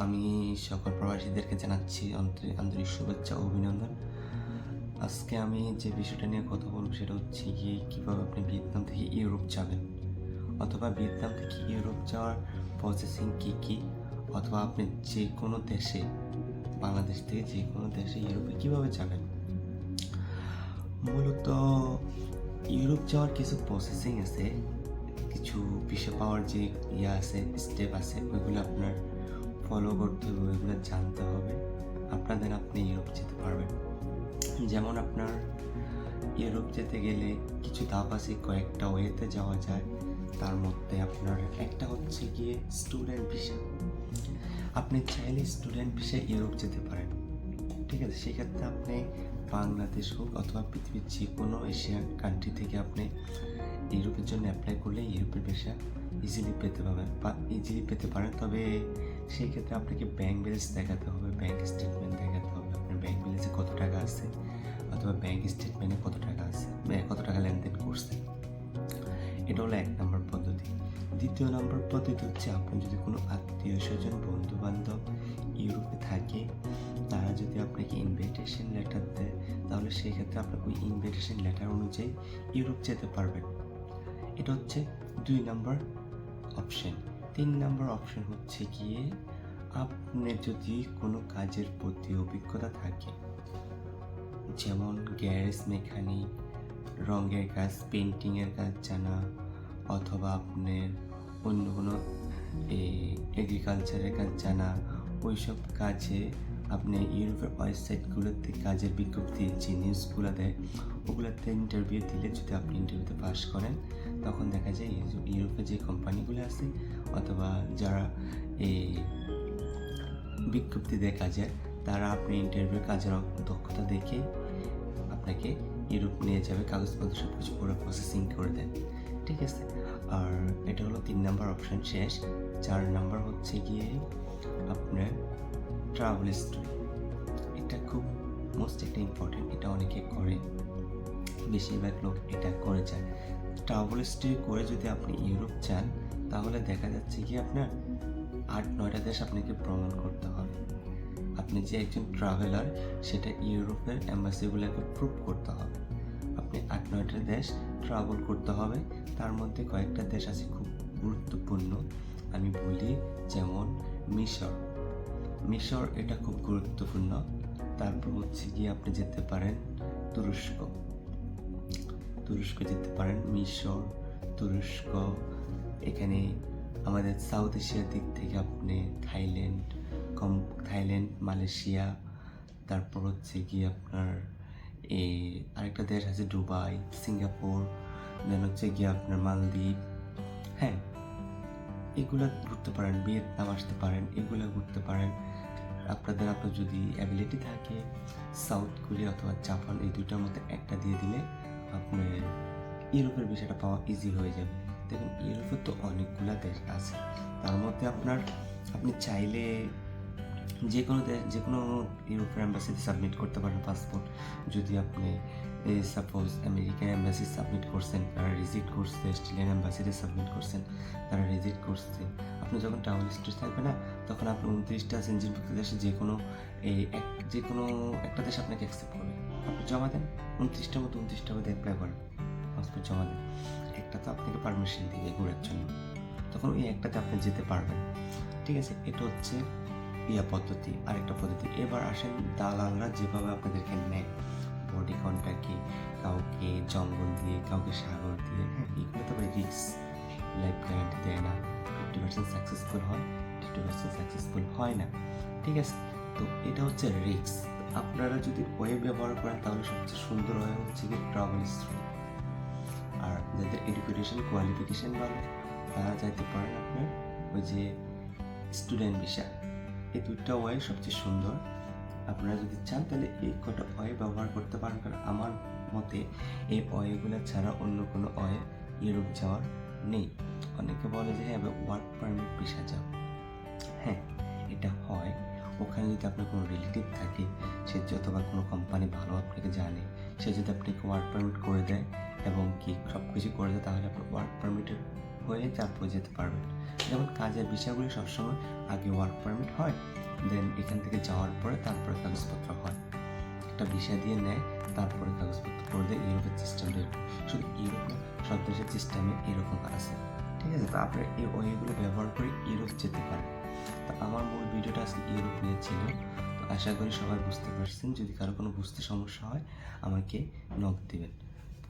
আমি সকল প্রবাসীদেরকে জানাচ্ছি আন্তরিক আন্তরিক শুভেচ্ছা ও অভিনন্দন। আজকে আমি যে বিষয়টা নিয়ে কথা বলব সেটা হচ্ছে গিয়ে কীভাবে আপনি ভিয়েতনাম থেকে ইউরোপ যাবেন? অথবা ভিয়েতনাম থেকে ইউরোপ যাওয়ার প্রসেসিং কী কী? অথবা আপনি যে কোনো দেশে, বাংলাদেশ থেকে যে কোনো দেশে ইউরোপে কীভাবে যাবেন? মূলত ইউরোপ যাওয়ার কিছু প্রসেসিং আছে, কিছু বিষয় পাওয়ার যে ইয়ে আছে স্টেপ আছে, ওইগুলো আপনার ফলো করতে হবে ওইগুলো জানতে হবে। আপনাদের আপনি ইউরোপ যেতে পারবেন। যেমন আপনার ইউরোপ যেতে গেলে কিছু ধাপ কয়েকটা ওয়েতে যাওয়া যায়। তার মধ্যে আপনার একটা হচ্ছে গিয়ে স্টুডেন্ট ভিসা। আপনি চাইলে স্টুডেন্ট ভিসায় ইউরোপ যেতে পারেন। ঠিক আছে, সেক্ষেত্রে আপনি বাংলাদেশ হোক অথবা পৃথিবীর যে কোনো এশিয়ান কান্ট্রি থেকে আপনি ইউরোপের জন্য অ্যাপ্লাই করলে ইউরোপের ভিসা ইজিলি পেতে পাবেন বা ইজিলি পেতে পারেন। তবে সেই ক্ষেত্রে আপনাকে ব্যাংক ব্যালেন্স দেখাতে হবে ব্যাংক স্টেটমেন্ট দেখাতে হবে। আপনার ব্যাংক ব্যালেন্সে কত টাকা আছে অথবা ব্যাংক স্টেটমেন্টে কত টাকা আছে? কত টাকা লেনদেন করছে এটা হলো এক নম্বর পদ্ধতি। দ্বিতীয় নম্বর পদ্ধতি হচ্ছে আপনি যদি কোনো আত্মীয় স্বজন বন্ধু বান্ধব ইউরোপে থাকে, তারা যদি আপনাকে ইনভিটেশন লেটার দেয়, তাহলে সেই ক্ষেত্রে আপনি ওই ইনভিটেশন লেটার অনুযায়ী ইউরোপ যেতে পারবেন। এটা হচ্ছে দুই নম্বর অপশন তিন নম্বর অপশন হচ্ছে গিয়ে আপনি যদি কোনো কাজের প্রতি অভিজ্ঞতা থাকে, যেমন গ্যারেজ মেকানিক, রঙের কাজ পেন্টিংয়ের কাজ জানা, অথবা আপনার অন্য কোনো এগ্রিকালচারের কাজ জানা, ওইসব কাজে আপনি ইউরোপের ওয়েবসাইটগুলোতে কাজের বিজ্ঞপ্তি, যে নিউজগুলো দেয়, ওগুলোতে ইন্টারভিউ দিলে যদি আপনি ইন্টারভিউতে পাস করেন, তখন দেখা যায় ইউ- ইউরোপে যে কোম্পানিগুলো আছে, অথবা যারা এই বিজ্ঞপ্তি দেয় কাজের, তারা আপনি ইন্টারভিউ কাজের দক্ষতা দেখে আপনাকে ইউরোপ নিয়ে যাবে, কাগজপত্র সব কিছু পুরো প্রসেসিং করে দেন ঠিক আছে? আর এটা হলো তিন নাম্বার অপশন শেষ, চার নাম্বার হচ্ছে গিয়ে আপনার ট্রাভেল হিস্ট্রি এটা খুব মোস্ট একটা ইম্পর্টেন্ট এটা অনেকে করে, বেশিরভাগ লোক এটা করে যায়। ট্রাভেল হিস্ট্রি করে যদি আপনি ইউরোপ যান, তাহলে দেখা যাচ্ছে কি আপনার আট, নয়টা দেশ আপনাকে ভ্রমণ করতে হবে। আপনি যে একজন ট্রাভেলার সেটা ইউরোপের অ্যাম্বাসিগুলোকে প্রুভ করতে হবে। আপনি আট, নয়টা দেশ ট্রাভেল করতে হবে। তার মধ্যে কয়েকটা দেশ আছে খুব গুরুত্বপূর্ণ। আমি বলি যেমন মিশর। মিশর এটা খুব গুরুত্বপূর্ণ। তারপর হচ্ছে গিয়ে আপনি যেতে পারেন তুরস্ক। তুরস্ক যেতে পারেন, মিশর, তুরস্ক। এখানে আমাদের সাউথ এশিয়ার দিক থেকে আপনি থাইল্যান্ড, কম, থাইল্যান্ড, মালয়েশিয়া। তারপর হচ্ছে গিয়ে আপনার এই আরেকটা দেশ আছে দুবাই, সিঙ্গাপুর দেন হচ্ছে গিয়ে আপনার মালদ্বীপ। হ্যাঁ এগুলো ঘুরতে পারেন, ভিয়েতনাম আসতে পারেন, এগুলো ঘুরতে পারেন। আপনাদের আপনার যদি অ্যাবিলিটি থাকে, সাউথ কোরিয়া অথবা জাপান, এই দুইটার মধ্যে একটা দিয়ে দিলে আপনার ইউরোপের বিষয়টা পাওয়া ইজি হয়ে যাবে। দেখুন ইউরোপের তো অনেকগুলো দেশ আছে। তার মধ্যে আপনার, আপনি চাইলে যে কোনো যে কোনো ইউরোপের অ্যাম্বাসিতে সাবমিট করতে পারেন পাসপোর্ট যদি আপনি সাপোজ আমেরিকান অ্যাম্বাসি সাবমিট করছেন, তারা রিজিট করছে অস্ট্রেলিয়ান অ্যাম্বাসিতে সাবমিট করছেন, তারা রিজিট করছে, আপনি যখন ট্রাভেল হিস্ট্রি থাকবে না, তখন আপনি উনত্রিশটা সেঞ্জিনভুক্ত দেশে যে কোনো এই এক যে কোনো একটা দেশ আপনাকে অ্যাকসেপ্ট করবে। আপনি জমা দেন, উনত্রিশটার মতো উনত্রিশটার মধ্যে অ্যাপ্লাই করেন পাসপোর্ট জমা দেন। একটা তো আপনাকে পারমিশন দিবে ঘোরার জন্য। তখন ওই একটাতে আপনি যেতে পারবেন। ঠিক আছে? এটা হচ্ছে ইয়া পদ্ধতি, আরেকটা পদ্ধতি। এবার আসেন দালালরা যেভাবে আপনাদেরকে নেয় বডি কন্ট্যাক্টে কাউকে জঙ্গল দিয়ে, কাউকে সাগর দিয়ে হ্যাঁ এগুলো তো রিক্স লাইফ গ্যারান্টি দেয় না। ফিফটি পার্সেন্ট সাকসেসফুল হয় ফিফটি পার্সেন্ট সাকসেসফুল হয় না। ঠিক আছে? তো এটা হচ্ছে রিক্স আপনারা যদি ওয়েব ব্যবহার করেন, তাহলে সবচেয়ে সুন্দর হয় হচ্ছে কি ট্রাভেল আর যাদের এডুকেশন কোয়ালিফিকেশন ভালো তারা যাইতে পারেন আপনার ওই যে স্টুডেন্ট ভিসা এই দুইটা ওয়ে সবচেয়ে সুন্দর। আপনারা যদি চান, তাহলে এই কটা ওয়ে ব্যবহার করতে পারেন। কারণ আমার মতে এই ওয়েগুলো ছাড়া অন্য কোনো ওয়ে ইউরোপ যাওয়ার নেই। অনেকে বলে যে হ্যাঁ ওয়ার্ক পারমিট ভিসা যাও হ্যাঁ এটা হয়। ওখানে যদি আপনার কোনো রিলেটিভ থাকে, সে যতবার কোনো কোম্পানি ভালো আপনাকে জানে, সে যদি আপনাকে ওয়ার্ক পারমিট করে দেয় কিছু করে তাহলে আপনার ওয়ার্ক পারমিটের হয়ে তারপর যেতে পারবেন যেমন কাজের বিষয়গুলি সবসময় আগে ওয়ার্ক পারমিট হয় দেন এখান থেকে যাওয়ার পরে তারপরে কাগজপত্র হয়। একটা ভিসা দিয়ে নেয়, তারপরে কাগজপত্র করে দেয় ইউরোপের সিস্টেমটা শুধু ইউরোপ সব দেশের সিস্টেমে এরকম আছে। ঠিক আছে? তো আপনার এই ওয়েগুলো ব্যবহার করে ইউরোপ যেতে পারেন। তো আমার মূল ভিডিওটা আজকে ইউরোপ নিয়ে ছিল। তো আশা করি সবাই বুঝতে পারছেন। যদি কারও কোনো বুঝতে সমস্যা হয়, আমাকে নক দিবেন।